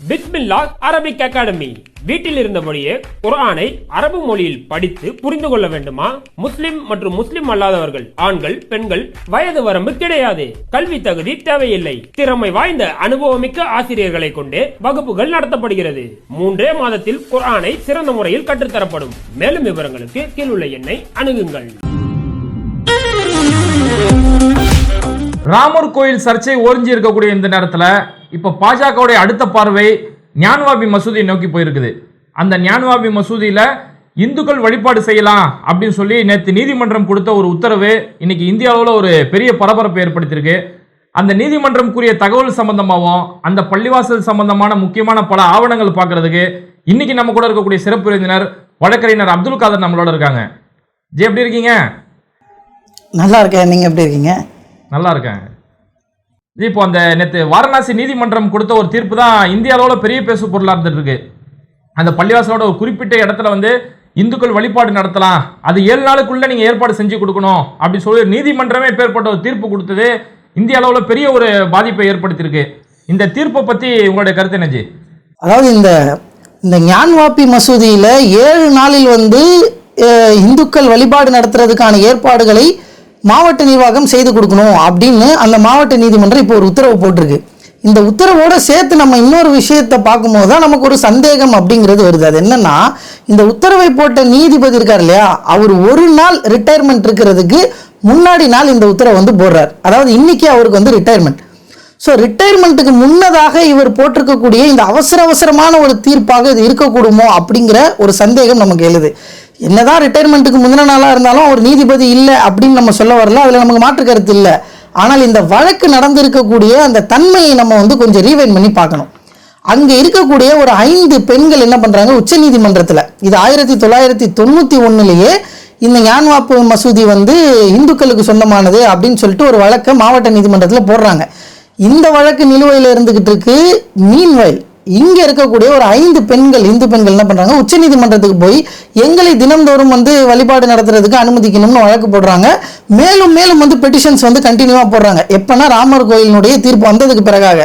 பித்மில்லா Arabic academy. வீட்டில் இருந்தபடியே குர்ஆனை அரபு மொழியில் படித்து புரிந்து கொள்ள வேண்டுமா? முஸ்லிம் மற்றும் முஸ்லிம் அல்லாதவர்கள் ஆண்கள் பெண்கள் வயது வரம்பு கிடையாது. கல்வி தகுதி தேவையில்லை. திறமை வாய்ந்த அனுபவமிக்க ஆசிரியர்களை கொண்டே வகுப்புகள் நடத்தப்படுகிறது. மூன்றே மாதத்தில் குர்ஆனை சிறந்த முறையில் கற்றுத்தரப்படும். மேலும் விவரங்களுக்கு கீழுள்ள எண்ணை அணுகுங்கள். ராமர் கோயில் சர்ச்சை ஓரிஞ்சி இருக்கக்கூடிய இந்த நேரத்தில் இப்போ பாஜகவுடைய அடுத்த பார்வை ஞான்வாபி மசூதியை நோக்கி போயிருக்குது. அந்த ஞான்வாபி மசூதியில் இந்துக்கள் வழிபாடு செய்யலாம் அப்படின்னு சொல்லி நேற்று நீதிமன்றம் கொடுத்த ஒரு உத்தரவு இன்னைக்கு இந்தியாவில் ஒரு பெரிய பரபரப்பை ஏற்படுத்தியிருக்கு. அந்த நீதிமன்றம் கூறிய தகவல் சம்பந்தமாகவும் அந்த பள்ளிவாசல் சம்பந்தமான முக்கியமான பல ஆவணங்கள் பார்க்கறதுக்கு இன்னைக்கு நம்ம கூட இருக்கக்கூடிய சிறப்பு விருந்தினர் வழக்கறிஞர் அப்துல் காதர் நம்மளோட இருக்காங்க. ஜி எப்படி இருக்கீங்க? நல்லா இருக்கேன். நீங்கள் எப்படி இருக்கீங்க? நல்லா இருக்கேன். இப்போ அந்த நேற்று வாரணாசி நீதிமன்றம் கொடுத்த ஒரு தீர்ப்பு தான் இந்திய அளவில் பெரிய பேசு பொருளாக இருந்துட்டு இருக்கு அந்த பள்ளிவாசலோட ஒரு குறிப்பிட்ட இடத்துல வந்து இந்துக்கள் வழிபாடு நடத்தலாம். அது ஏழு நாளுக்குள்ளே நீங்கள் ஏற்பாடு செஞ்சு கொடுக்கணும் அப்படி சொல்லி நீதிமன்றமே பேர்பட்ட ஒரு தீர்ப்பு கொடுத்தது. இந்திய அளவில் பெரிய ஒரு பாதிப்பை ஏற்படுத்தியிருக்கு. இந்த தீர்ப்பை பற்றி உங்களுடைய கருத்து என்னஜி அதாவது இந்த இந்த ஞான்வாப்பி மசூதியில் ஏழு நாளில் வந்து இந்துக்கள் வழிபாடு நடத்துறதுக்கான ஏற்பாடுகளை மாவட்ட நிர்வாகம் செய்து கொடுக்கணும் அப்படின்னு அந்த மாவட்ட நீதிமன்றம் இப்போ ஒரு உத்தரவு போட்டிருக்கு. இந்த உத்தரவோட சேர்த்து நம்ம இன்னொரு விஷயத்தை பார்க்கும்போது தான் நமக்கு ஒரு சந்தேகம் அப்படிங்கிறது வருது. அது என்னன்னா இந்த உத்தரவை போட்ட நீதிபதி இருக்கார் இல்லையா? அவர் ஒரு நாள் ரிட்டையர்மெண்ட் இருக்கிறதுக்கு முன்னாடி நாள் இந்த உத்தரவை வந்து போடுறார். அதாவது இன்னைக்கு அவருக்கு வந்து ரிட்டையர்மெண்ட் ஸோ ரிட்டையர்மெண்ட்டுக்கு முன்னதாக இவர் போட்டிருக்கக்கூடிய இந்த அவசர அவசரமான ஒரு தீர்ப்பாக இது இருக்கக்கூடுமோ அப்படிங்கிற ஒரு சந்தேகம் நமக்கு எழுது. என்னதான் ரிட்டைர்மெண்ட்டுக்கு முந்தின நாளாக இருந்தாலும் அவர் நீதிபதி இல்லை அப்படின்னு நம்ம சொல்ல வரல. அதில் நமக்கு மாற்று கருத்து இல்லை. ஆனால் இந்த வழக்கு நடந்திருக்கக்கூடிய அந்த தன்மையை நம்ம வந்து கொஞ்சம் ரீவைன் பண்ணி பார்க்கணும். அங்கே இருக்கக்கூடிய ஒரு ஐந்து பெண்கள் என்ன பண்ணுறாங்க உச்சநீதிமன்றத்தில் இது ஆயிரத்தி தொள்ளாயிரத்தி தொண்ணூற்றி ஒன்றுலேயே இந்த ஞான்வாப்பு மசூதி வந்து இந்துக்களுக்கு சொந்தமானது அப்படின்னு சொல்லிட்டு ஒரு வழக்கை மாவட்ட நீதிமன்றத்தில் போடுறாங்க. இந்த வழக்கு நிலுவையில் இருந்துக்கிட்டு இருக்கு மீன்வயல். இங்கே இருக்கக்கூடிய ஒரு ஐந்து பெண்கள் இந்து பெண்கள் என்ன பண்ணுறாங்க உச்சநீதிமன்றத்துக்கு போய் எங்களை தினம்தோறும் வந்து வழிபாடு நடத்துறதுக்கு அனுமதிக்கணும்னு வழக்கு போடுறாங்க. மேலும் மேலும் வந்து பெட்டிஷன்ஸ் வந்து கண்டினியூவாக போடுறாங்க. எப்போனா ராமர் கோயிலினுடைய தீர்ப்பு வந்ததுக்கு பிறகாக.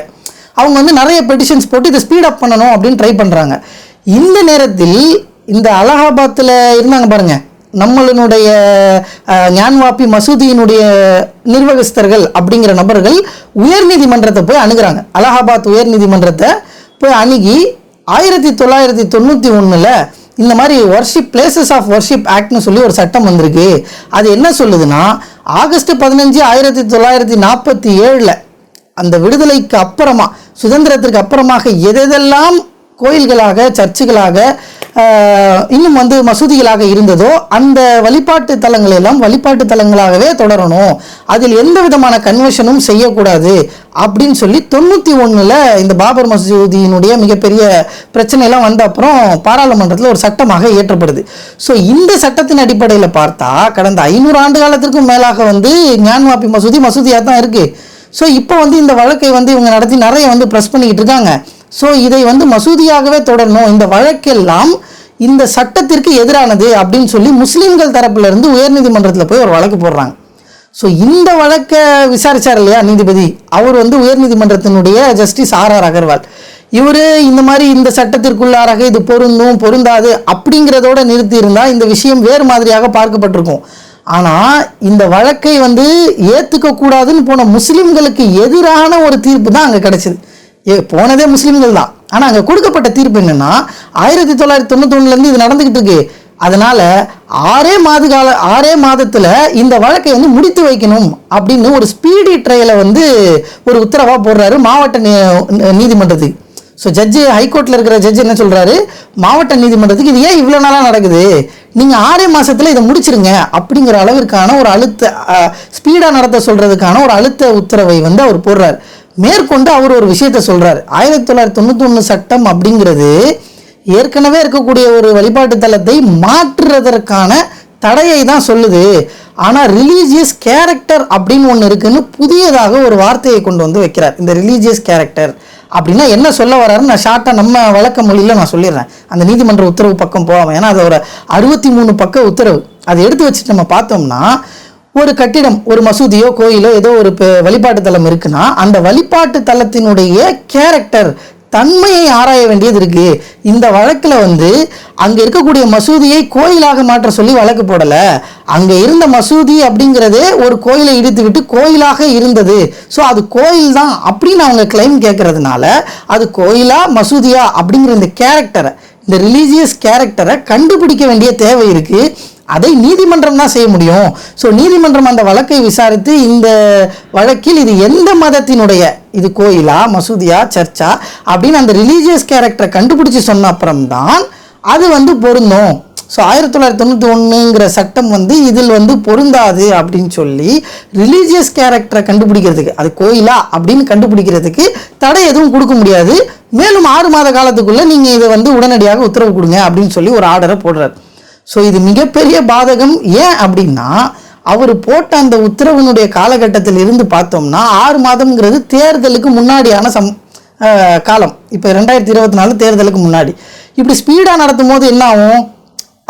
அவங்க வந்து நிறைய பெட்டிஷன்ஸ் போட்டு இதை ஸ்பீட் அப் பண்ணணும் அப்படின்னு ட்ரை பண்ணுறாங்க இந்த நேரத்தில் இந்த அலகாபாத்தில் இருந்தாங்க பாருங்க. நம்மளுடைய ஞான்வாப்பி மசூதியினுடைய நிர்வகஸ்தர்கள் அப்படிங்கிற நபர்கள் உயர்நீதிமன்றத்தை போய் அணுகிறாங்க. அலகாபாத் உயர்நீதிமன்றத்தை போய் அணுகி ஆயிரத்தி தொள்ளாயிரத்தி தொண்ணூற்றி ஒன்றில் இந்த மாதிரி ஒர்ஷிப் பிளேசஸ் ஆஃப் ஒர்ஷிப் ஆக்ட்னு சொல்லி ஒரு சட்டம் வந்திருக்கு. அது என்ன சொல்லுதுன்னா ஆகஸ்ட் பதினஞ்சு ஆயிரத்தி தொள்ளாயிரத்தி நாற்பத்தி ஏழில் அந்த விடுதலைக்கு அப்புறமா சுதந்திரத்திற்கு அப்புறமாக எதெல்லாம் கோயில்களாக சர்ச்சுகளாக இன்னும் வந்து மசூதிகளாக இருந்ததோ அந்த வழிபாட்டு தலங்கள் எல்லாம் வழிபாட்டு தலங்களாகவே தொடரணும். அதில் எந்த விதமான கன்வர்ஷனும் செய்யக்கூடாது அப்படின்னு சொல்லி தொண்ணூற்றி ஒன்றில் இந்த பாபர் மசூதியினுடைய மிகப்பெரிய பிரச்சனையெல்லாம் வந்த அப்புறம் பாராளுமன்றத்தில் ஒரு சட்டமாக இயற்றப்படுது. ஸோ இந்த சட்டத்தின் அடிப்படையில் பார்த்தா கடந்த ஐநூறு ஆண்டு காலத்திற்கும் மேலாக வந்து ஞான்வாப்பி மசூதி மசூதியாக தான் இருக்குது ஸோ இப்போ வந்து இந்த வழக்கை வந்து இவங்க நடத்தி நிறைய வந்து ப்ரெஸ் பண்ணிக்கிட்டு இருக்காங்க. ஸோ இதை வந்து மசூதியாகவே தொடரணும். இந்த வழக்கெல்லாம் இந்த சட்டத்திற்கு எதிரானது அப்படின்னு சொல்லி முஸ்லீம்கள் தரப்பிலிருந்து உயர்நீதிமன்றத்தில் போய் ஒரு வழக்கு போடுறாங்க. ஸோ இந்த வழக்கை விசாரிச்சார் இல்லையா நீதிபதி? அவர் வந்து உயர்நீதிமன்றத்தினுடைய ஜஸ்டிஸ் ஆர் ஆர் அகர்வால். இவர் இந்த மாதிரி இந்த சட்டத்திற்குள்ளாராக இது பொருந்தும் பொருந்தாது அப்படிங்கிறதோட நிறுத்தி இருந்தால் இந்த விஷயம் வேறு மாதிரியாக பார்க்கப்பட்டிருக்கும். ஆனால் இந்த வழக்கை வந்து ஏற்றுக்கக்கூடாதுன்னு போன முஸ்லீம்களுக்கு எதிரான ஒரு தீர்ப்பு தான் அங்கே கிடைச்சிது. போனதே முஸ்லீம்கள் தான். ஆனால் அங்கே கொடுக்கப்பட்ட தீர்ப்பு என்னென்னா ஆயிரத்தி தொள்ளாயிரத்தி தொண்ணூத்தொன்னுலேருந்து இது நடந்துக்கிட்டு இருக்கு. அதனால் ஆறே மாத கால ஆறே மாதத்தில் இந்த வழக்கை வந்து முடித்து வைக்கணும் அப்படின்னு ஒரு ஸ்பீடி ட்ரையலை வந்து ஒரு உத்தரவாக போடுறாரு மாவட்ட நீ- நீதிமன்றத்துக்கு. ஸோ ஜட்ஜு ஹைகோர்ட்டில் இருக்கிற ஜட்ஜ் என்ன சொல்கிறாரு மாவட்ட நீதிமன்றத்துக்கு இது ஏன் இவ்வளோ நாளாக நடக்குது? நீங்கள் ஆறே மாதத்தில் இதை முடிச்சிருங்க அப்படிங்கிற அளவிற்கான ஒரு அழுத்த ஸ்பீடாக நடத்த சொல்கிறதுக்கான ஒரு அழுத்த உத்தரவை வந்து அவர் போடுறார். மேற்கொண்டு அவர் ஒரு விஷயத்த சொல்கிறார் ஆயிரத்தி தொள்ளாயிரத்தி தொண்ணூற்றி ஒன்று சட்டம் அப்படிங்கிறது ஏற்கனவே இருக்கக்கூடிய ஒரு வழிபாட்டு தலத்தை மாற்றுறதற்கான தடையை தான் சொல்லுது. ஆனால் ரிலீஜியஸ் கேரக்டர் அப்படின்னு ஒன்று இருக்குன்னு புதியதாக ஒரு வார்த்தையை கொண்டு வந்து வைக்கிறார். இந்த ரிலீஜியஸ் கேரக்டர் அப்படின்னா என்ன சொல்ல வராருன்னு நான் ஷார்ட்டாக நம்ம வழக்க மொழியில் நான் சொல்லிடுறேன். அந்த நீதிமன்ற உத்தரவு பக்கம் போகாமல் ஏன்னா அது ஒரு அறுபத்தி மூணு பக்க உத்தரவு. அதை எடுத்து வச்சுட்டு நம்ம பார்த்தோம்னா ஒரு கட்டிடம் ஒரு மசூதியோ கோயிலோ ஏதோ ஒரு வழிபாட்டு தலம் இருக்குன்னா அந்த வழிபாட்டு தலத்தினுடைய கேரக்டர் தன்மையை ஆராய வேண்டியது இருக்கு. இந்த வழக்கில் வந்து அங்கே இருக்கக்கூடிய மசூதியை கோயிலாக மாற்ற சொல்லி வழக்கு போடலை. அங்கே இருந்த மசூதி அப்படிங்கிறதே ஒரு கோயிலை இடித்துக்கிட்டு கோயிலாக இருந்தது. ஸோ அது கோயில் தான் அப்படின்னு அவங்க கிளைம் கேட்கறதுனால அது கோயிலா மசூதியா அப்படிங்கிற இந்த கேரக்டரை இந்த ரிலீஜியஸ் கேரக்டரை கண்டுபிடிக்க வேண்டிய தேவை இருக்குது அதை நீதிமன்றம் தான் செய்ய முடியும். ஸோ நீதிமன்றம் அந்த வழக்கை விசாரித்து இந்த வழக்கில் இது எந்த மதத்தினுடைய? இது கோயிலா மசூதியா சர்ச்சா? அப்படின்னு அந்த ரிலீஜியஸ் கேரக்டரை கண்டுபிடிச்சி சொன்ன அப்புறம்தான் அது வந்து பொருந்தும். ஸோ ஆயிரத்தி தொள்ளாயிரத்தி தொண்ணூற்றி ஒன்றுங்கிற சட்டம் வந்து இதில் வந்து பொருந்தாது அப்படின்னு சொல்லி ரிலீஜியஸ் கேரக்டரை கண்டுபிடிக்கிறதுக்கு அது கோயிலா அப்படின்னு கண்டுபிடிக்கிறதுக்கு தடை எதுவும் கொடுக்க முடியாது. மேலும் ஆறு மாத காலத்துக்குள்ளே நீங்கள் இதை வந்து உடனடியாக உத்தரவு கொடுங்க அப்படின்னு சொல்லி ஒரு ஆர்டரை போடுறாரு. ஸோ இது மிகப்பெரிய பாதகம். ஏன் அப்படின்னா அவர் போட்ட அந்த உத்தரவினுடைய காலகட்டத்தில் இருந்து பார்த்தோம்னா ஆறு மாதம்ங்கிறது தேர்தலுக்கு முன்னாடியான சம் காலம். இப்போ ரெண்டாயிரத்தி இருபத்தி நாலு தேர்தலுக்கு முன்னாடி. இப்படி ஸ்பீடாக நடத்தும் போது என்ன ஆகும்?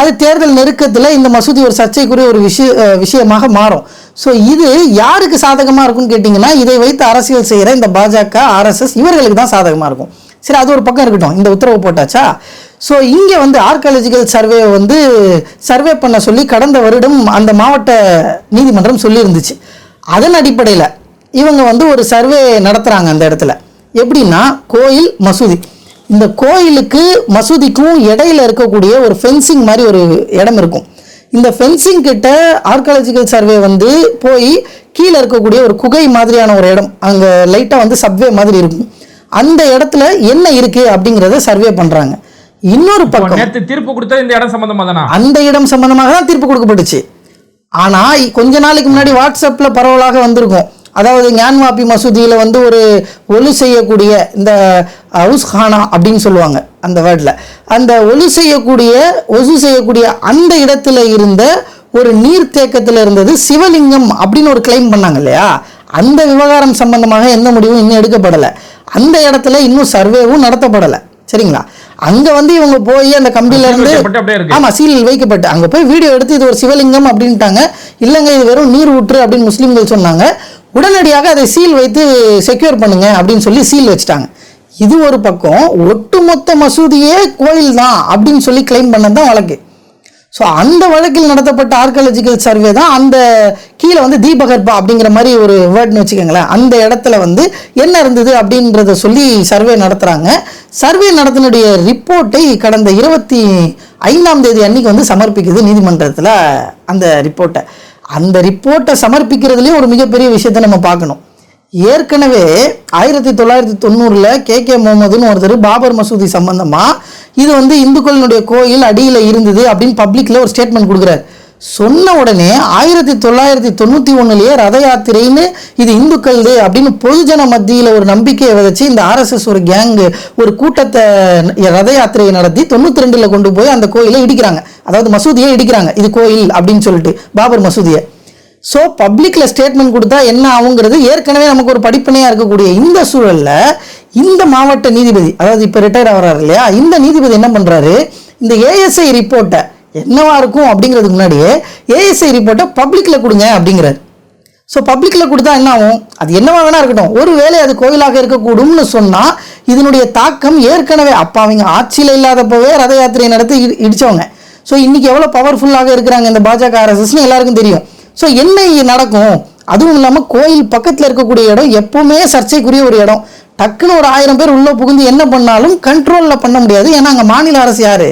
அது தேர்தல் நெருக்கத்தில் இந்த மசூதி ஒரு சர்ச்சைக்குரிய ஒரு விஷய விஷயமாக மாறும். ஸோ இது யாருக்கு சாதகமாக இருக்கும்னு கேட்டிங்கன்னா இதை வைத்து அரசியல் செய்கிற இந்த பாஜக ஆர்எஸ்எஸ் இவர்களுக்கு தான் சாதகமாக இருக்கும். சரி அது ஒரு பக்கம் இருக்கட்டும். இந்த உத்தரவு போட்டாச்சா? ஸோ இங்கே வந்து ஆர்காலஜிக்கல் சர்வே வந்து சர்வே பண்ண சொல்லி கடந்த வருடம் அந்த மாவட்ட நீதிமன்றம் சொல்லியிருந்துச்சு. அதன் அடிப்படையில் இவங்க வந்து ஒரு சர்வே நடத்துகிறாங்க அந்த இடத்துல. எப்படின்னா கோயில் மசூதி. இந்த கோயிலுக்கு மசூதிக்கும் இடையில இருக்கக்கூடிய ஒரு ஃபென்சிங் மாதிரி ஒரு இடம் இருக்கும். இந்த ஃபென்சிங் கிட்ட ஆர்காலஜிக்கல் சர்வே வந்து போய் கீழே இருக்கக்கூடிய ஒரு குகை மாதிரியான ஒரு இடம். அங்கே லைட்டாக வந்து சப்வே மாதிரி இருக்கும். அந்த இடத்துல என்ன இருக்கு அப்படிங்கிறத சர்வே பண்றாங்க. இன்னொரு பக்கம் நேத்து தீர்ப்பு கொடுத்த இந்த இடம் சம்பந்தமா தானா? அந்த இடம் சம்பந்தமாக தான் தீர்ப்பு கொடுக்கப்பட்டுச்சு. ஆனா இ- கொஞ்ச நாளைக்கு முன்னாடி வாட்ஸ்அப்ல பரவலாக வந்திருக்கும். அதாவது ஞான்வாபி மசூதியில வந்து ஒரு ஒலு செய்யக்கூடிய இந்த ஹவுஸ் ஹானா அப்படின்னு சொல்லுவாங்க அந்த வேர்டில் அந்த ஒலு செய்யக்கூடிய ஒசு செய்யக்கூடிய அந்த இடத்துல இருந்த ஒரு நீர்த்தேக்கத்தில் இருந்தது சிவலிங்கம் அப்படின்னு ஒரு கிளைம் பண்ணாங்க இல்லையா? அந்த விவகாரம் சம்பந்தமாக எந்த முடிவும் இன்னும் எடுக்கப்படலை. அந்த இடத்துல இன்னும் சர்வேவும் நடத்தப்படலை. சரிங்களா? அங்க வந்து இவங்க போய் அந்த கம்பியில சீல் இருந்து வைக்கப்பட்டு அப்படியே இருக்கு. ஆமா சீல் வைக்கப்பட்டு. அங்க போய் வீடியோ எடுத்து இது ஒரு சிவலிங்கம் அப்படின்ட்டாங்க. இல்லைங்க இது வெறும் நீர் ஊற்று அப்படின்னு முஸ்லீம்கள் சொன்னாங்க. உடனடியாக அதை சீல் வைத்து செக்யூர் பண்ணுங்க அப்படின்னு சொல்லி சீல் வச்சுட்டாங்க. இது ஒரு பக்கம் ஒட்டுமொத்த மசூதியே கோயில் தான் அப்படின்னு சொல்லி கிளைம் பண்ணது தான் வழக்கு. ஸோ அந்த வழக்கில் நடத்தப்பட்ட ஆர்காலஜிக்கல் சர்வே தான் அந்த கீழே வந்து தீபகற்பா அப்படிங்கிற மாதிரி ஒரு வேர்ட்னு வச்சுக்கோங்களேன். அந்த இடத்துல வந்து என்ன இருந்தது அப்படின்றத சொல்லி சர்வே நடத்துகிறாங்க சர்வே நடத்தினுடைய ரிப்போர்ட்டை கடந்த இருபத்தி ஐந்தாம் தேதி அன்னைக்கு வந்து சமர்ப்பிக்குது நீதிமன்றத்தில் அந்த ரிப்போர்ட்டை அந்த ரிப்போர்ட்டை சமர்ப்பிக்கிறதுலேயும் ஒரு மிகப்பெரிய விஷயத்தை நம்ம பார்க்கணும். ஏற்கனவே ஆயிரத்தி தொள்ளாயிரத்தி தொண்ணூறில் கே கே முகமதுன்னு ஒருத்தர் பாபர் மசூதி சம்மந்தமாக இது வந்து இந்துக்களினுடைய கோயில் அடியில் இருந்தது அப்படின்னு பப்ளிக்கில் ஒரு ஸ்டேட்மெண்ட் கொடுக்குறாரு. சொன்ன உடனே ஆயிரத்தி தொள்ளாயிரத்தி தொண்ணூற்றி ஒன்றுலேயே ரத யாத்திரைன்னு இது இந்துக்கள்து அப்படின்னு பொதுஜன மத்தியில் ஒரு நம்பிக்கையை விதைச்சு இந்த ஆர்எஸ்எஸ் ஒரு கேங்கு ஒரு கூட்டத்தை ரத யாத்திரையை நடத்தி தொண்ணூற்றி ரெண்டில் கொண்டு போய் அந்த கோயிலை இடிக்கிறாங்க. அதாவது மசூதியை இடிக்கிறாங்க. இது கோயில் அப்படின்னு சொல்லிட்டு பாபர் மசூதியை. ஸோ பப்ளிக்கில் ஸ்டேட்மெண்ட் கொடுத்தா என்ன ஆகுங்கிறது ஏற்கனவே நமக்கு ஒரு படிப்பனையாக இருக்கக்கூடிய இந்த சூழலில் இந்த மாவட்ட நீதிபதி அதாவது இப்போ ரிட்டையர் ஆகிறாரு இல்லையா? இந்த நீதிபதி என்ன பண்ணுறாரு இந்த ஏஎஸ்ஐ ரிப்போர்ட்டை என்னவா இருக்கும் அப்படிங்கிறதுக்கு முன்னாடியே ஏஎஸ்ஐ ரிப்போர்ட்டை பப்ளிக்கில் கொடுங்க அப்படிங்கிறார். ஸோ பப்ளிக்கில் கொடுத்தா என்ன ஆகும்? அது என்னவா வேணா இருக்கட்டும். ஒரு வேளை அது கோயிலாக இருக்கக்கூடும்னு சொன்னால் இதனுடைய தாக்கம் ஏற்கனவே அப்போ அவங்க ஆட்சியில் இல்லாதப்பவே ரத யாத்திரையை நடத்தி இடித்தவங்க ஸோ இன்றைக்கி எவ்வளோ பவர்ஃபுல்லாக இருக்கிறாங்க இந்த பாஜக ஆர்எஸ்எஸ்னு எல்லாருக்கும் தெரியும். ஸோ என்ன இங்கே நடக்கும்? அதுவும் இல்லாமல் கோயில் பக்கத்தில் இருக்கக்கூடிய இடம் எப்போவுமே சர்ச்சைக்குரிய ஒரு இடம். டக்குன்னு ஒரு ஆயிரம் பேர் உள்ளே புகுந்து என்ன பண்ணாலும் கண்ட்ரோலில் பண்ண முடியாது. ஏன்னா அங்கே மாநில அரசு யாரு?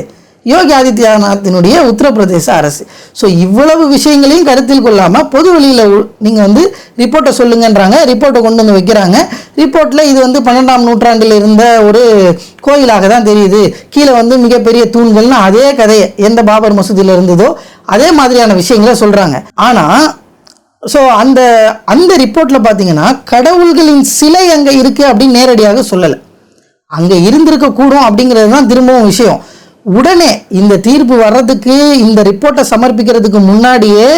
யோகி ஆதித்யநாத்தினுடைய உத்தரப்பிரதேச அரசு. ஸோ இவ்வளவு விஷயங்களையும் கருத்தில் கொள்ளாமல் பொது வெளியில் நீங்கள் வந்து ரிப்போர்ட்டை சொல்லுங்கன்றாங்க. ரிப்போர்ட்டை கொண்டு வந்து வைக்கிறாங்க. ரிப்போர்ட்டில் இது வந்து பன்னெண்டாம் நூற்றாண்டில் இருந்த ஒரு கோயிலாக தான் தெரியுது. கீழே வந்து மிகப்பெரிய தூண்கள்னு அதே கதையை எந்த பாபர் மசூதியில் இருந்ததோ அதே மாதிரியான விஷயங்களை சொல்கிறாங்க ஆனால் ஸோ அந்த அந்த ரிப்போர்ட்டில் பார்த்தீங்கன்னா கடவுள்களின் சிலை அங்கே இருக்குது அப்படின்னு நேரடியாக சொல்லலை. அங்கே இருந்திருக்கக்கூடும் அப்படிங்கிறது தான் திரும்பவும் விஷயம். உடனே இந்த தீர்ப்பு வர்றதுக்கு இந்த ரிப்போர்ட்டை சமர்ப்பிக்கிறதுக்கு முன்னாடியே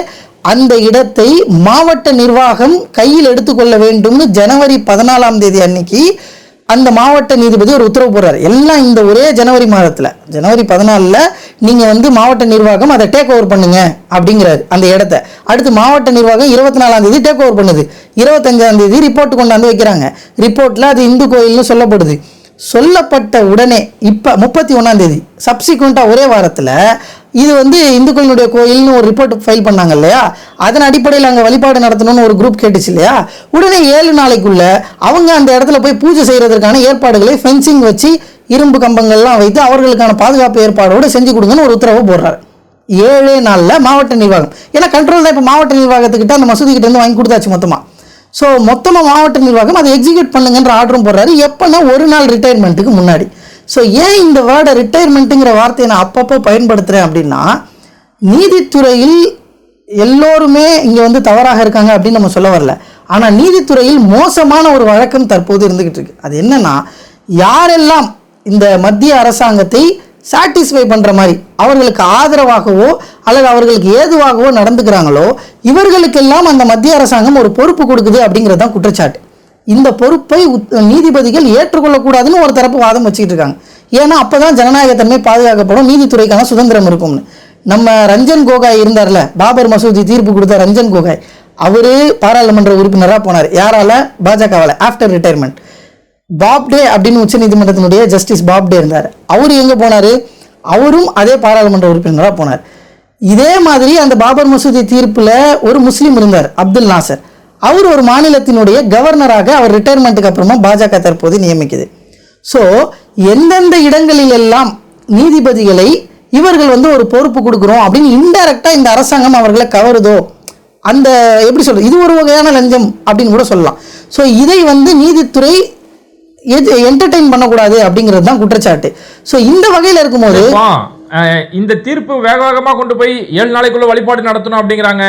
அந்த இடத்தை மாவட்ட நிர்வாகம் கையில் எடுத்துக்கொள்ள வேண்டும்னு ஜனவரி பதினாலாம் தேதி அன்னைக்கு அந்த மாவட்ட நீதிபதி ஒரு உத்தரவு போடுறாரு. எல்லாம் இந்த ஒரே ஜனவரி மாதத்தில். ஜனவரி பதினாலில் நீங்கள் வந்து மாவட்ட நிர்வாகம் அதை டேக் ஓவர் பண்ணுங்க அப்படிங்கிறாரு அந்த இடத்த. அடுத்து மாவட்ட நிர்வாகம் இருபத்தி நாலாம் தேதி டேக் ஓவர் பண்ணுது. இருபத்தஞ்சாம் தேதி ரிப்போர்ட் கொண்டாந்து வைக்கிறாங்க. ரிப்போர்ட்டில் அது இந்து கோயில்னு சொல்லப்படுது. சொல்லப்பட்ட உடனே இப்போ முப்பத்தி ஒன்றாந்தேதி சப்சிக்வெண்ட்டாக ஒரே வாரத்தில் இது வந்து இந்துக்களினுடைய கோயில்னு ஒரு ரிப்போர்ட் ஃபைல் பண்ணாங்க இல்லையா? அதன் அடிப்படையில் அங்கே வழிபாடு நடத்தணும்னு ஒரு குரூப் கேட்டுச்சு இல்லையா? உடனே ஏழு நாளைக்குள்ள அவங்க அந்த இடத்துல போய் பூஜை செய்கிறதுக்கான ஏற்பாடுகளை ஃபென்சிங் வச்சு இரும்பு கம்பங்கள்லாம் வைத்து அவர்களுக்கான பாதுகாப்பு ஏற்பாடோடு செஞ்சு கொடுங்கன்னு ஒரு உத்தரவு போடுறாரு. ஏழே நாளில் மாவட்ட நிர்வாகம். ஏன்னா கண்ட்ரோல் தான் இப்போ மாவட்ட நிர்வாகத்துக்கிட்ட அந்த மசூதி கிட்டேருந்து வாங்கி கொடுத்தாச்சு மொத்தமாக ஸோ மொத்தமாக மாவட்ட நிர்வாகம் அதை எக்ஸிக்யூட் பண்ணுங்கன்ற ஆர்டரும் போடுறாரு. எப்போனா ஒரு நாள் ரிட்டையர்மெண்ட்டுக்கு முன்னாடி. ஸோ ஏன் இந்த வேர்டை ரிட்டையர்மெண்ட்டுங்கிற வார்த்தையை நான் அப்பப்போ பயன்படுத்துகிறேன் அப்படின்னா நீதித்துறையில் எல்லோருமே இங்கே வந்து தவறாக இருக்காங்க அப்படின்னு நம்ம சொல்ல வரல. ஆனால் நீதித்துறையில் மோசமான ஒரு வழக்கம் தற்போது இருந்துக்கிட்டு இருக்கு. அது என்னன்னா யாரெல்லாம் இந்த மத்திய அரசாங்கத்தை சாட்டிஸ்ஃபை பண்ணுற மாதிரி அவர்களுக்கு ஆதரவாகவோ அல்லது அவர்களுக்கு ஏதுவாகவோ நடந்துக்கிறாங்களோ இவர்களுக்கெல்லாம் அந்த மத்திய அரசாங்கம் ஒரு பொறுப்பு கொடுக்குது அப்படிங்கிறது தான் குற்றச்சாட்டு. இந்த பொறுப்பை நீதிபதிகள் ஏற்றுக்கொள்ளக்கூடாதுன்னு ஒரு தரப்பு வாதம் வச்சுக்கிட்டு இருக்காங்க. ஏன்னா அப்போ தான் ஜனநாயகத்தன்மை பாதுகாக்கப்படும் நீதித்துறைக்கான சுதந்திரம் இருக்கும்னு. நம்ம ரஞ்சன் கோகாய் இருந்தார்ல பாபர் மசூதி தீர்ப்பு கொடுத்த ரஞ்சன் கோகாய். அவரு பாராளுமன்ற உறுப்பினராக போனார். யாரால? பாஜகவால் ஆஃப்டர் ரிட்டையர்மெண்ட் பாப்டே அப்படின்னு உச்சநீதிமன்றத்தினுடைய ஜஸ்டிஸ் பாப்டே இருந்தார். அவர் எங்கே போனார்? அவரும் அதே பாராளுமன்ற உறுப்பினராக போனார். இதே மாதிரி அந்த பாபர் மசூதி தீர்ப்பில் ஒரு முஸ்லீம் இருந்தார் அப்துல் நாசர். அவர் ஒரு மாநிலத்தினுடைய கவர்னராக அவர் ரிட்டையர்மெண்ட்டுக்கு அப்புறமா பாஜக தற்போது நியமிக்குது. ஸோ எந்தெந்த இடங்களிலெல்லாம் நீதிபதிகளை இவர்கள் வந்து ஒரு பொறுப்பு கொடுக்குறோம் அப்படின்னு இன்டைரக்டாக இந்த அரசாங்கம் அவர்களை கவருதோ? அந்த எப்படி சொல்கிறது இது ஒரு வகையான லஞ்சம் அப்படின்னு கூட சொல்லலாம். ஸோ இதை வந்து நீதித்துறை என்டர்டெயின் பண்ணக்கூடாது அப்படிங்கிறது தான் குற்றச்சாட்டு. ஸோ இந்த வகையில் இருக்கும்போது இந்த தீர்ப்பு வேக வேகமா கொண்டு போய் ஏழு நாளைக்குள்ள வழிபாடு நடத்தணும் அப்படிங்கிறாங்க.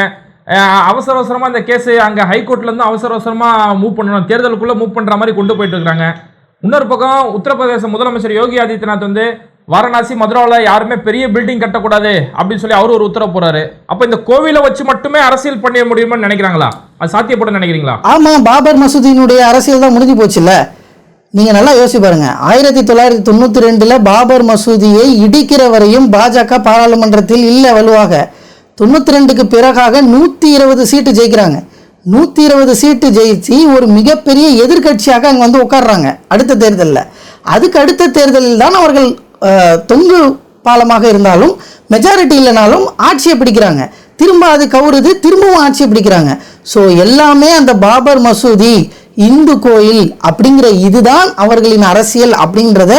அவசர அவசரமா இந்த கேஸ் அங்க ஹைகோர்ட்ல இருந்து அவசர அவசரமா மூவ் பண்ணணும். தேர்தலுக்குள்ள மூவ் பண்ற மாதிரி கொண்டு போயிட்டு இருக்காங்க இன்னொரு பக்கம் உத்தரப்பிரதேச முதலமைச்சர் யோகி ஆதித்யநாத் வந்து வாரணாசி மதுராவில் யாருமே பெரிய பில்டிங் கட்டக்கூடாது அப்படின்னு சொல்லி அவர் ஒரு உத்தரவு போறாரு. அப்ப இந்த கோவிலை வச்சு மட்டுமே அரசியல் பண்ண முடியுமான்னு நினைக்கிறாங்களா? அது சாத்தியப்படும் நினைக்கிறீங்களா? ஆமாம் பாபர் மசூதியினுடைய அரசியல் தான் முடிஞ்சு போச்சுல்ல. நீங்கள் நல்லா யோசி பாருங்க. ஆயிரத்தி தொள்ளாயிரத்தி தொண்ணூற்றி ரெண்டில் பாபர் மசூதியை இடிக்கிற வரையும் பாஜக பாராளுமன்றத்தில் இல்லை வலுவாக. தொண்ணூற்றி ரெண்டுக்கு பிறகாக நூற்றி இருபது சீட்டு ஜெயிக்கிறாங்க. நூற்றி இருபது சீட்டு ஜெயிச்சு ஒரு மிகப்பெரிய எதிர்க்கட்சியாக அங்கே வந்து உட்கார்றாங்க அடுத்த தேர்தலில். அதுக்கு அடுத்த தேர்தலில் தான் அவர்கள் தொங்கு பாலமாக இருந்தாலும் மெஜாரிட்டி இல்லைனாலும் ஆட்சியை பிடிக்கிறாங்க. திரும்ப அது கவுருது திரும்பவும் ஆட்சியை பிடிக்கிறாங்க. ஸோ எல்லாமே அந்த பாபர் மசூதி இந்து கோயில் அப்படிங்கிற இதுதான் அவர்களின் அரசியல் அப்படின்றத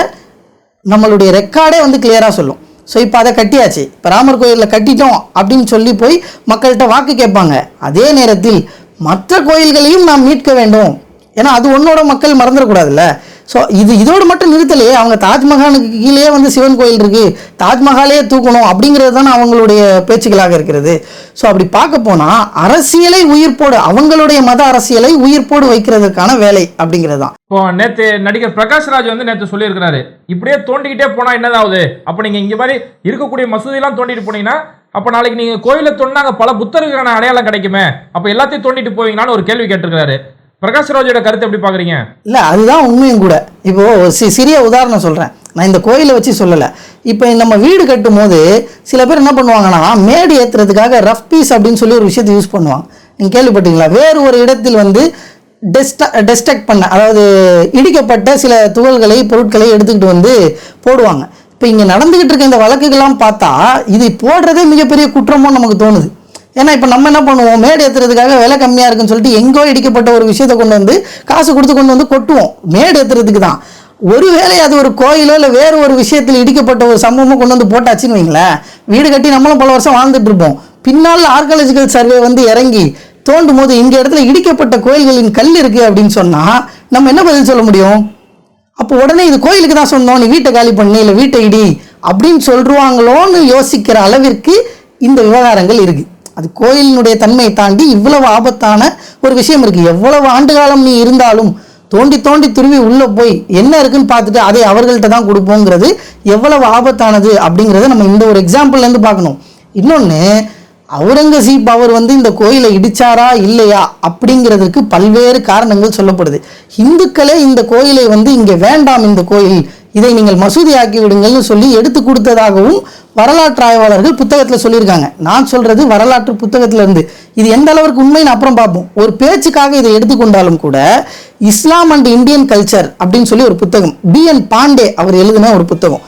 நம்மளுடைய ரெக்கார்டே வந்து கிளியராக சொல்லும். ஸோ இப்போ அதை கட்டியாச்சு. இப்போ ராமர் கோயிலில் கட்டிட்டோம் அப்படின்னு சொல்லி போய் மக்கள்கிட்ட வாக்கு கேட்பாங்க. அதே நேரத்தில் மற்ற கோயில்களையும் நாம் மீட்க வேண்டும். ஏன்னா அது உன்னோட மக்கள் மறந்துடக்கூடாதுல்ல? ஸோ இது இதோடு மட்டும் நிறுத்தலையே அவங்க தாஜ்மஹாலுக்கு கீழே வந்து சிவன் கோயில் இருக்குது தாஜ்மஹாலே தூக்கணும் அப்படிங்கிறது தானே அவங்களுடைய பேச்சுக்களாக இருக்கிறது. ஸோ அப்படி பார்க்க போனால் அரசியலை உயிர்ப்போடு அவங்களுடைய மத அரசியலை உயிர்ப்போடு வைக்கிறதுக்கான வேலை அப்படிங்கிறது தான். இப்போ நேற்று நடிகர் பிரகாஷ் ராஜ் வந்து நேற்று சொல்லியிருக்கிறாரு. இப்படியே தோண்டிக்கிட்டே போனால் என்னதாவது? அப்போ நீங்கள் இங்கே மாதிரி இருக்கக்கூடிய மசூதியெல்லாம் தோண்டிட்டு போனீங்கன்னா அப்போ நாளைக்கு நீங்கள் கோயிலை தோண்டினா அங்கே பல புத்தருக்கான அடையாளம் கிடைக்குமே. அப்போ எல்லாத்தையும் தோண்டிட்டு போவீங்களான்னு ஒரு கேள்வி கேட்டிருக்கிறாரு. பிரகாஷ் ராஜோட கருத்து எப்படி பாக்குறீங்க இல்லை அதுதான் உண்மையும் கூட. இப்போ சி சிறிய உதாரணம் சொல்கிறேன் நான் இந்த கோயிலை வச்சு சொல்லலை. இப்போ நம்ம வீடு கட்டும் போது சில பேர் என்ன பண்ணுவாங்கன்னா மேடு ஏற்றுறதுக்காக ரஃப் பீஸ் அப்படின்னு சொல்லி ஒரு விஷயத்தை யூஸ் பண்ணுவாங்க. நீங்கள் கேள்விப்பட்டீங்களா? வேறு ஒரு இடத்தில் வந்து டெஸ்ட டெஸ்டக்ட் பண்ண அதாவது இடிக்கப்பட்ட சில துகள்களை பொருட்களை எடுத்துக்கிட்டு வந்து போடுவாங்க. இப்போ இங்கே நடந்துக்கிட்டு இருக்க இந்த வழக்குகள்லாம் பார்த்தா இது போடுறதே மிகப்பெரிய குற்றமோ நமக்கு தோணுது. ஏன்னா இப்போ நம்ம என்ன பண்ணுவோம்? மேடு ஏற்றுறதுக்காக விலை கம்மியாக இருக்குன்னு சொல்லிட்டு எங்கோ இடிக்கப்பட்ட ஒரு விஷயத்தை கொண்டு வந்து காசு கொடுத்து கொண்டு வந்து கொட்டுவோம். மேடு ஏற்றுறதுக்கு தான். ஒருவேளை அது ஒரு கோயிலோ இல்லை வேறு ஒரு விஷயத்தில் இடிக்கப்பட்ட ஒரு சம்பவமோ கொண்டு வந்து போட்டாச்சுன்னு வைங்களேன் வீடு கட்டி நம்மளும் பல வருஷம் வாழ்ந்துட்டு இருப்போம். பின்னால் ஆர்காலஜிக்கல் சர்வே வந்து இறங்கி தோண்டும் போது இந்த இடத்துல இடிக்கப்பட்ட கோயில்களின் கல் இருக்குது அப்படின்னு சொன்னால் நம்ம என்ன பதில் சொல்ல முடியும்? அப்போ உடனே இது கோயிலுக்கு தான் சொன்னோம் நீ வீட்டை காலி பண்ணி இல்லை வீட்டை இடி அப்படின்னு சொல்கிறாங்களோன்னு யோசிக்கிற அளவிற்கு இந்த விவகாரங்கள் இருக்குது அது கோயிலினுடைய தன்மையை தாண்டி இவ்வளவு ஆபத்தான ஒரு விஷயம் இருக்கு. எவ்வளவு ஆண்டு காலம் நீ இருந்தாலும் தோண்டி தோண்டி துருவி உள்ள போய் என்ன இருக்குன்னு பார்த்துட்டு அதை அவர்கள்ட்ட தான் கொடுப்போங்கிறது எவ்வளவு ஆபத்தானது அப்படிங்கிறத நம்ம இந்த ஒரு எக்ஸாம்பிள்லேருந்து பார்க்கணும். இன்னொன்று அவுரங்கசீப் அவர் வந்து இந்த கோயிலை இடிச்சாரா இல்லையா அப்படிங்கிறதுக்கு பல்வேறு காரணங்கள் சொல்லப்படுது. இந்துக்களே இந்த கோயிலை வந்து இங்கே வேண்டாம் இந்த கோயில் இதை நீங்கள் மசூதி ஆக்கி விடுங்கள்னு சொல்லி எடுத்து கொடுத்ததாகவும் வரலாற்று ஆய்வாளர்கள் புத்தகத்தில் சொல்லியிருக்காங்க. நான் சொல்கிறது வரலாற்று புத்தகத்திலேருந்து. இது எந்த அளவுக்கு உண்மைன்னு அப்புறம் பார்ப்போம். ஒரு பேச்சுக்காக இதை எடுத்துக்கொண்டாலும் கூட இஸ்லாம் அண்ட் இந்தியன் கல்ச்சர் அப்படின்னு சொல்லி ஒரு புத்தகம் பி என் பாண்டே அவர் எழுதின ஒரு புத்தகம்.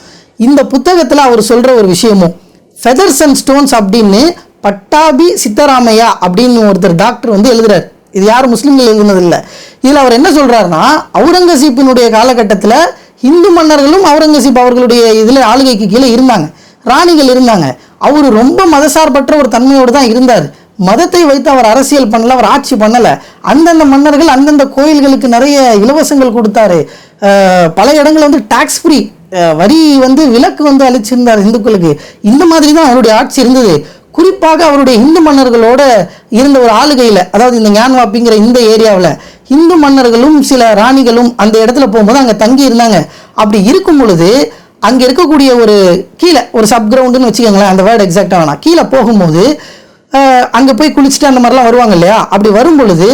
இந்த புத்தகத்தில் அவர் சொல்கிற ஒரு விஷயமும் ஃபெதர்ஸ் அண்ட் ஸ்டோன்ஸ் அப்படின்னு பட்டாபி சித்தராமையா அப்படின்னு ஒருத்தர் டாக்டர் வந்து எழுதுறாரு. இது யாரும் முஸ்லீம்கள் எழுதுனதில்லை. இதில் அவர் என்ன சொல்கிறாருன்னா அவுரங்கசீப்பினுடைய காலகட்டத்தில் இந்து மன்னர்களும் அவுரங்கசீப் அவர்களுடைய இதில் ஆளுகைக்கு கீழே இருந்தாங்க. ராணிகள் இருந்தாங்க. அவர் ரொம்ப மதசார்பற்ற ஒரு தன்மையோடு தான் இருந்தார். மதத்தை வைத்து அவர் அரசியல் பண்ணல அவர் ஆட்சி பண்ணல. அந்தந்த மன்னர்கள் அந்தந்த கோயில்களுக்கு நிறைய இலவசங்கள் கொடுத்தாரு. பல இடங்கள் வந்து டாக்ஸ் ஃப்ரீ வரி வந்து விலக்கு வந்து அளிச்சிருந்தார் இந்துக்களுக்கு. இந்த மாதிரி தான் அவருடைய ஆட்சி இருந்தது. குறிப்பாக அவருடைய இந்து மன்னர்களோட இருந்த ஒரு ஆளுகையில் அதாவது இந்த ஞான்வாப்பிங்கிற இந்த ஏரியாவில் இந்து மன்னர்களும் சில ராணிகளும் அந்த இடத்துல போகும்போது அங்கே தங்கி இருந்தாங்க அப்படி இருக்கும் பொழுது அங்கே இருக்கக்கூடிய ஒரு கீழே ஒரு சப் கிரவுண்டுன்னு வச்சுக்கோங்களேன் அந்த வேர்டு எக்ஸாக்டாக வேணாம். கீழே போகும்போது அங்கே போய் குளிச்சுட்டு அந்த மாதிரிலாம் வருவாங்க இல்லையா? அப்படி வரும் பொழுது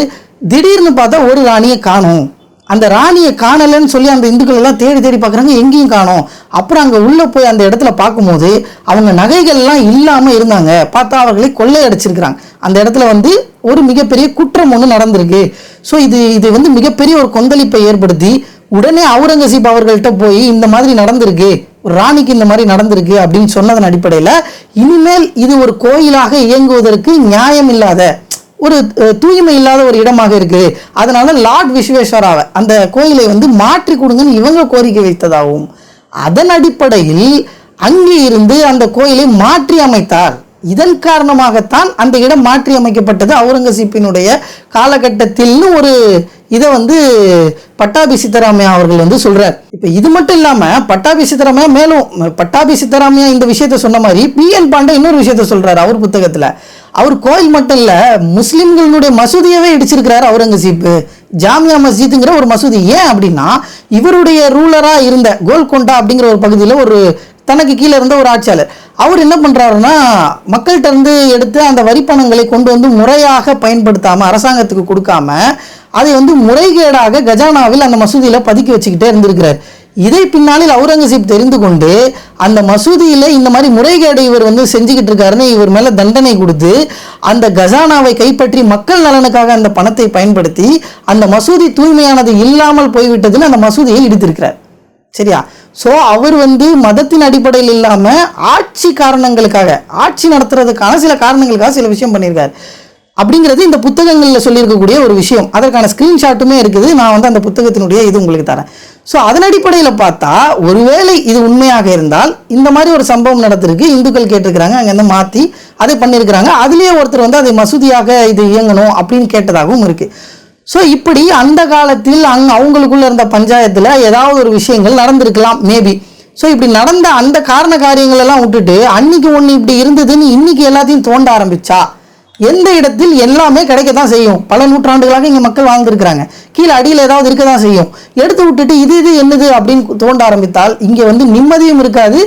திடீர்னு பார்த்தா ஒரு ராணியை காணும். அந்த ராணியை காணலைன்னு சொல்லி அந்த இந்துக்கள் எல்லாம் தேடி தேடி பார்க்குறாங்க எங்கேயும் காணோம். அப்புறம் அங்கே உள்ளே போய் அந்த இடத்துல பார்க்கும்போது அவங்க நகைகள்லாம் இல்லாமல் இருந்தாங்க. பார்த்தா அவர்களை கொள்ளையடிச்சிருக்கிறாங்க. அந்த இடத்துல வந்து ஒரு மிகப்பெரிய குற்றம் ஒன்று நடந்திருக்கு. ஸோ இது இது வந்து மிகப்பெரிய ஒரு கொந்தளிப்பை ஏற்படுத்தி உடனே அவுரங்கசீப் அவர்கள்ட்ட போய் இந்த மாதிரி நடந்திருக்கு ஒரு ராணிக்கு இந்த மாதிரி நடந்திருக்கு அப்படின்னு சொன்னதன் அடிப்படையில் இனிமேல் இது ஒரு கோயிலாக இயங்குவதற்கு நியாயம் இல்லாத ஒரு தூய்மை இல்லாத ஒரு இடமாக இருக்குது. அதனால லார்ட் விஸ்வேஸ்வராவை அந்த கோயிலை வந்து மாற்றி கொடுங்கன்னு இவங்க கோரிக்கை வைத்ததாகவும் அதன் அடிப்படையில் அங்கே இருந்து அந்த கோயிலை மாற்றி அமைத்தார். இதன் காரணமாகத்தான் அந்த இடம் மாற்றி அமைக்கப்பட்டது. அவுரங்கசீப்பினுடைய காலகட்டத்தில்னு ஒரு இதை வந்து பட்டாபி சித்தராமையா அவர்கள் வந்து சொல்கிறார் இப்போ இது மட்டும் இல்லாம பட்டாபி சித்தராமையா மேலும் பட்டாபி சித்தராமையா இந்த விஷயத்த சொன்ன மாதிரி பி என் பாண்டே இன்னொரு விஷயத்த சொல்றாரு அவர் புத்தகத்துல. அவர் கோயில் மட்டும் இல்லை முஸ்லீம்களுடைய மசூதியவே இடிச்சிருக்கிறாரு அவுரங்கசீப் ஜாமியா மஸ்ஜித்துங்கிற ஒரு மசூதி. ஏன் அப்படின்னா இவருடைய ரூலரா இருந்த கோல்கொண்டா அப்படிங்கிற ஒரு பகுதியில் ஒரு தனக்கு கீழே இருந்த ஒரு ஆட்சியாளர். அவர் என்ன பண்றாருன்னா மக்கள்கிட்ட இருந்து எடுத்து அந்த வரி பணங்களை கொண்டு வந்து முறையாக பயன்படுத்தாம அரசாங்கத்துக்கு கொடுக்காம அதை வந்து முறைகேடாக கஜானாவில் அந்த மசூதியில பதுக்கி வச்சுக்கிட்டே இருந்திருக்கிறார். இதை பின்னாளில் அவுரங்கசீப் தெரிந்து கொண்டு அந்த மசூதியில இந்த மாதிரி முறைகேடு இவர் வந்து செஞ்சுக்கிட்டு இருக்காருன்னு இவர் மேல தண்டனை கொடுத்து அந்த கஜானாவை கைப்பற்றி மக்கள் நலனுக்காக அந்த பணத்தை பயன்படுத்தி அந்த மசூதி தூய்மையானது இல்லாமல் போய்விட்டதுன்னு அந்த மசூதியை இடித்திருக்கிறார். சரியா? ஸோ அவர் வந்து மதத்தின் அடிப்படையில் இல்லாமல் ஆட்சி காரணங்களுக்காக ஆட்சி நடத்துறதுக்கான சில காரணங்களுக்காக சில விஷயம் பண்ணியிருக்காரு. அப்படிங்கிறது இந்த புத்தகங்களில் சொல்லியிருக்கக்கூடிய ஒரு விஷயம். அதற்கான ஸ்க்ரீன்ஷாட்டுமே இருக்குது. நான் வந்து அந்த புத்தகத்தினுடைய இது உங்களுக்கு தரேன். ஸோ அதன் அடிப்படையில் பார்த்தா ஒருவேளை இது உண்மையாக இருந்தால் இந்த மாதிரி ஒரு சம்பவம் நடத்திருக்கு இந்துக்கள் கேட்டிருக்கிறாங்க அங்கேருந்து மாற்றி அதை பண்ணியிருக்கிறாங்க. அதுலேயே ஒருத்தர் வந்து அதை மசூதியாக இது இயங்கணும் அப்படின்னு கேட்டதாகவும் இருக்குது ஸோ இப்படி அந்த காலத்தில் அங் அவங்களுக்குள்ள இருந்த பஞ்சாயத்தில் ஏதாவது ஒரு விஷயங்கள் நடந்திருக்கலாம் மேபி ஸோ இப்படி நடந்த அந்த காரண காரியங்களெல்லாம் விட்டுட்டு அன்னைக்கு ஒன்று இப்படி இருந்ததுன்னு இன்னைக்கு எல்லாத்தையும் தோண்ட ஆரம்பிச்சா எந்த இடத்தில் எல்லாமே கிடைக்க தான் செய்யும். பல நூற்றாண்டுகளாக இங்கே மக்கள் வாழ்ந்துருக்கிறாங்க. கீழே அடியில் ஏதாவது இருக்க தான் செய்யும். எடுத்து விட்டுட்டு இது இது என்னது அப்படின்னு தோண்ட ஆரம்பித்தால் இங்கே வந்து நிம்மதியும் இருக்காது.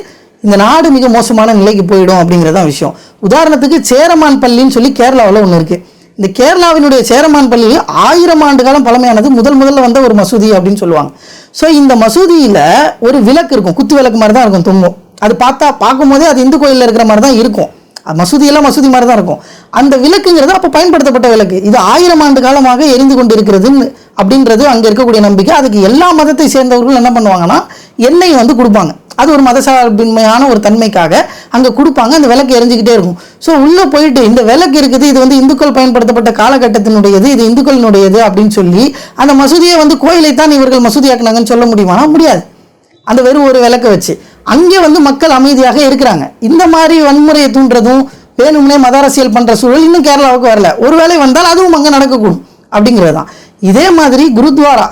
இந்த நாடு மிக மோசமான நிலைக்கு போயிடும் அப்படிங்கிறதான் விஷயம். உதாரணத்துக்கு சேரமான் பள்ளின்னு சொல்லி கேரளாவில் ஒன்று இருக்குது இந்த கேரளாவினுடைய சேரமான் பள்ளி ஆயிரம் ஆண்டு காலம் பழமையானது முதல் முதல்ல வந்த ஒரு மசூதி அப்படின்னு சொல்லுவாங்க. ஸோ இந்த மசூதியில் ஒரு விளக்கு இருக்கும். குத்து விளக்கு மாதிரி தான் இருக்கும் தொங்கும் அது பார்த்தா பார்க்கும்போதே அது இந்து கோயிலில் இருக்கிற மாதிரி தான் இருக்கும். மசூதியெல்லாம் மசூதி மாதிரி தான் இருக்கும். அந்த விளக்குங்கிறது அப்போ பயன்படுத்தப்பட்ட விளக்கு. இது ஆயிரம் ஆண்டு காலமாக எரிந்து கொண்டு இருக்கிறதுன்னு அப்படின்றது அங்கே இருக்கக்கூடிய நம்பிக்கை. அதுக்கு எல்லா மதத்தை சேர்ந்தவர்கள் என்ன பண்ணுவாங்கன்னா எண்ணெய் வந்து கொடுப்பாங்க. அது ஒரு மதசார்பின்மையான ஒரு தன்மைக்காக அங்கே கொடுப்பாங்க. அந்த விளக்கு எரிஞ்சுக்கிட்டே இருக்கும். ஸோ உள்ளே போயிட்டு இந்த விளக்கு இருக்குது இது வந்து இந்துக்கள் பயன்படுத்தப்பட்ட காலகட்டத்தினுடையது இது இந்துக்களினுடையது அப்படின்னு சொல்லி அந்த மசூதியை வந்து கோயிலை தான் இவர்கள் மசூதியாக்குனாங்கன்னு சொல்ல முடியுமானா முடியாது. அந்த வெறும் ஒரு விளக்க வச்சு. அங்கே வந்து மக்கள் அமைதியாக இருக்கிறாங்க. இந்த மாதிரி வன்முறையை தூண்டுறதும் வேணும்னே மத அரசியல் பண்ணுற சூழல் இன்னும் கேரளாவுக்கு வரல. ஒருவேளை வந்தால் அதுவும் அங்கே நடக்கக்கூடும் அப்படிங்கிறது தான் இதே மாதிரி குருத்வாரா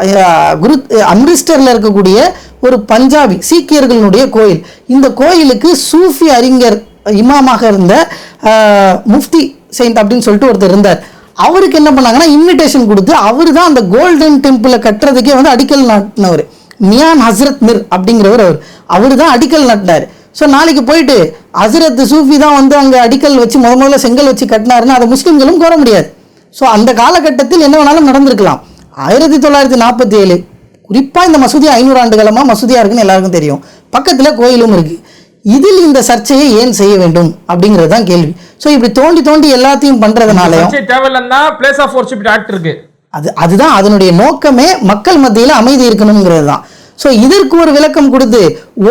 குரு அம்ரிஸ்டரில் அம்ரிஸ்டர்ல இருக்கக்கூடிய ஒரு பஞ்சாபி சீக்கியர்களுடைய கோயில். இந்த கோயிலுக்கு சூஃபி அறிஞர் இமாமாக இருந்த முஃப்தி செயின்ட் அப்படின்னு சொல்லிட்டு ஒருத்தர் இருந்தார். அவருக்கு என்ன பண்ணாங்கன்னா இன்விடேஷன் கொடுத்து அவர் தான் அந்த கோல்டன் டெம்பிளை கட்டுறதுக்கே வந்து அடிக்கல் நாட்டினவர். மியான் ஹஸ்ரத் மிர் அப்படிங்கிறவர் அவர். அவர் தான் அடிக்கல் நட்டினார் ஸோ நாளைக்கு போயிட்டு ஹஸ்ரத் சூஃபி தான் வந்து அங்கே அடிக்கல் வச்சு முத முதல்ல செங்கல் வச்சு கட்டினாருன்னு அதை முஸ்லீம்களும் கோர முடியாது. ஸோ அந்த காலகட்டத்தில் என்ன வேணாலும் நடந்திருக்கலாம். ஆயிரத்தி தொள்ளாயிரத்தி நாற்பத்தி ஏழு குறிப்பாக இந்த மசூதி ஐநூறு ஆண்டு காலமாக மசூதியாக இருக்குன்னு எல்லாருக்கும் தெரியும். பக்கத்தில் கோயிலும் இருக்குது இதில் இந்த சர்ச்சையை ஏன் செய்ய வேண்டும் அப்படிங்கிறது தான் கேள்வி. ஸோ இப்படி தோண்டி தோண்டி எல்லாத்தையும் பண்றதுனாலயும் சர்ச்சை தேவையில்லைன்னா பிளேஸ் ஆஃப் ஒர்ஷிப் ஆக்ட் இருக்கு. அது அதுதான் அதனுடைய நோக்கமே மக்கள் மத்தியில் அமைதி இருக்கணுங்கிறது தான். ஸோ இதற்கு ஒரு விளக்கம் கொடுத்து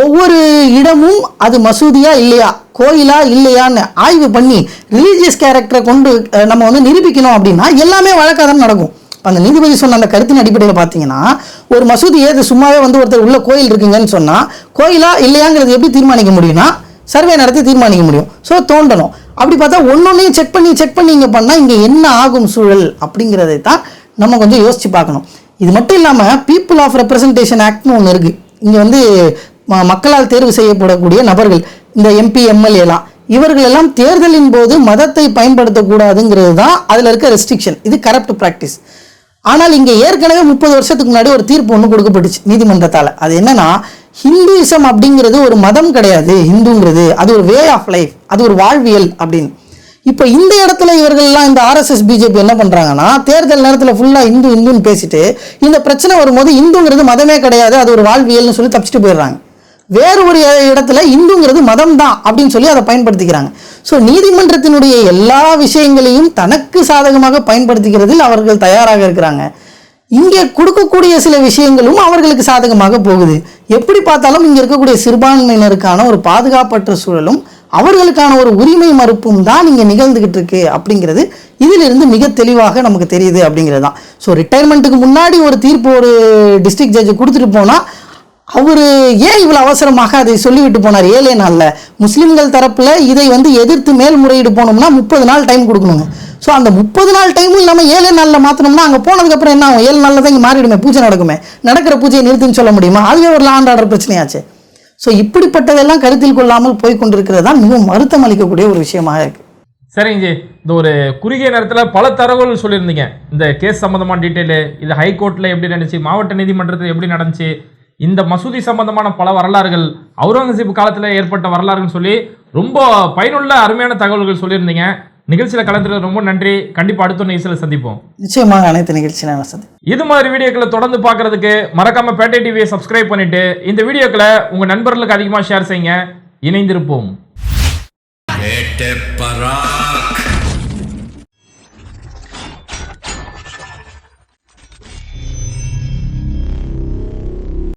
ஒவ்வொரு இடமும் அது மசூதியா இல்லையா? கோயிலா இல்லையான்னு ஆய்வு பண்ணி ரிலீஜியஸ் கேரக்டரை கொண்டு நம்ம வந்து நிரூபிக்கணும் அப்படின்னா எல்லாமே வழக்காக தான் நடக்கும். அந்த நீதிபதி சொன்ன அந்த கருத்தின் அடிப்படையில் பார்த்தீங்கன்னா ஒரு மசூதி ஏது சும்மாவே வந்து ஒருத்தர் உள்ள கோயில் இருக்குங்கன்னு சொன்னால் கோயிலா இல்லையாங்கிறது எப்படி தீர்மானிக்க முடியும்னா சர்வே நடத்தி தீர்மானிக்க முடியும். ஸோ தோண்டணும் அப்படி பார்த்தா ஒன்னொன்னையும் செக் பண்ணி செக் பண்ணி இங்கே பண்ணால் இங்கே என்ன ஆகும் சூழல் அப்படிங்கிறதை தான் நம்ம கொஞ்சம் யோசிச்சு பார்க்கணும். இது மட்டும் இல்லாமல் பீப்புள் ஆஃப் ரெப்ரசன்டேஷன் ஆக்ட்னு ஒன்று இருக்குது இங்கே வந்து ம- மக்களால் தேர்வு செய்யப்படக்கூடிய நபர்கள் இந்த எம்பி எம்எல்ஏலாம் இவர்கள் எல்லாம் தேர்தலின் போது மதத்தை பயன்படுத்தக்கூடாதுங்கிறது தான் அதில் இருக்க ரெஸ்ட்ரிக்ஷன் இது கரப்ட் ப்ராக்டிஸ் ஆனால் இங்கே ஏற்கனவே முப்பது வருஷத்துக்கு முன்னாடி ஒரு தீர்ப்பு ஒன்று கொடுக்கப்பட்டுச்சு நீதிமன்றத்தால். அது என்னன்னா ஹிந்துயிசம் அப்படிங்கிறது ஒரு மதம் கிடையாது ஹிந்துங்கிறது. அது ஒரு வே ஆஃப் லைஃப் அது ஒரு வாழ்வியல் அப்படின்னு. இப்போ இந்த இடத்துல இவர்கள்லாம் இந்த ஆர்எஸ்எஸ் பிஜேபி என்ன பண்ணுறாங்கன்னா தேர்தல் நேரத்தில் ஃபுல்லாக இந்து இந்துன்னு பேசிட்டு இந்த பிரச்சனை வரும்போது இந்துங்கிறது மதமே கிடையாது அது ஒரு வாழ்வியல்னு சொல்லி தப்பிச்சுட்டு போயிடுறாங்க. வேறு ஒரு இடத்துல இந்துங்கிறது மதம் தான் அப்படின்னு சொல்லி அதை பயன்படுத்திக்கிறாங்க. ஸோ நீதிமன்றத்தினுடைய எல்லா விஷயங்களையும் தனக்கு சாதகமாக பயன்படுத்திக்கிறதில் அவர்கள் தயாராக இருக்கிறாங்க. இங்கே கொடுக்கக்கூடிய சில விஷயங்களும் அவர்களுக்கு சாதகமாக போகுது. எப்படி பார்த்தாலும் இங்கே இருக்கக்கூடிய சிறுபான்மையினருக்கான ஒரு பாதுகாப்பற்ற சூழலும் அவர்களுக்கான ஒரு உரிமை மறுப்பும் தான் இங்கே நிகழ்ந்துகிட்டு இருக்கு அப்படிங்கிறது இதிலிருந்து மிக தெளிவாக நமக்கு தெரியுது அப்படிங்கிறது தான். ஸோ ரிட்டையர்மெண்ட்டுக்கு முன்னாடி ஒரு தீர்ப்பு ஒரு டிஸ்ட்ரிக்ட் ஜட்ஜு கொடுத்துட்டு போனால் அவர் ஏன் இவ்வளோ அவசரமாக அதை சொல்லிவிட்டு போனார்? ஏழே நாளில். முஸ்லீம்கள் தரப்பில் இதை வந்து எதிர்த்து மேல்முறையீடு போனோம்னா முப்பது நாள் டைம் கொடுக்கணுங்க. ஸோ அந்த முப்பது நாள் டைமும் இல்லாமல் ஏழே நாளில் மாற்றினோம்னா அங்கே போனதுக்கப்புறம் என்ன ஆகும்? ஏழு நாளில் தான் இங்கே மாறிடுமே பூஜை நடக்குமே. நடக்கிற பூஜையை நிறுத்துன்னு சொல்ல முடியுமா? அதுவே ஒரு லாண்ட் ஆர்டர் பிரச்சனையாச்சு. ஸோ இப்படிப்பட்டதெல்லாம் கருத்தில் கொள்ளாமல் போய் கொண்டிருக்கிறது தான் மிகவும் வருத்தம் அளிக்கக்கூடிய ஒரு விஷயமாக இருக்குது சரிங்க ஜி இந்த ஒரு குறுகிய நேரத்தில் பல தரவுகள் சொல்லியிருந்தீங்க. இந்த கேஸ் சம்பந்தமான டீட்டெயிலு இது ஹைகோர்ட்டில் எப்படி நடந்துச்சு மாவட்ட நீதிமன்றத்தில் எப்படி நடந்துச்சு இந்த மசூதி சம்பந்தமான பல வரலாறுகள் அவுரங்கசீப் காலத்தில் ஏற்பட்ட வரலாறுன்னு சொல்லி ரொம்ப பயனுள்ள அருமையான தகவல்கள் சொல்லியிருந்தீங்க. நிகழ்ச்சியில் கலந்துறது ரொம்ப நன்றி. கண்டிப்பாக அடுத்த நிகழ்ச்சியில் சந்திப்போம். நிச்சயமாக அனைத்து நிகழ்ச்சியில் இது மாதிரி வீடியோக்களை தொடர்ந்து பார்க்கறதுக்கு மறக்காம பேட்டை டிவியை சப்ஸ்கிரைப் பண்ணிட்டு இந்த வீடியோக்களை உங்கள் நண்பர்களுக்கு அதிகமாக ஷேர் செய்யுங்க. இணைந்திருப்போம். பராக்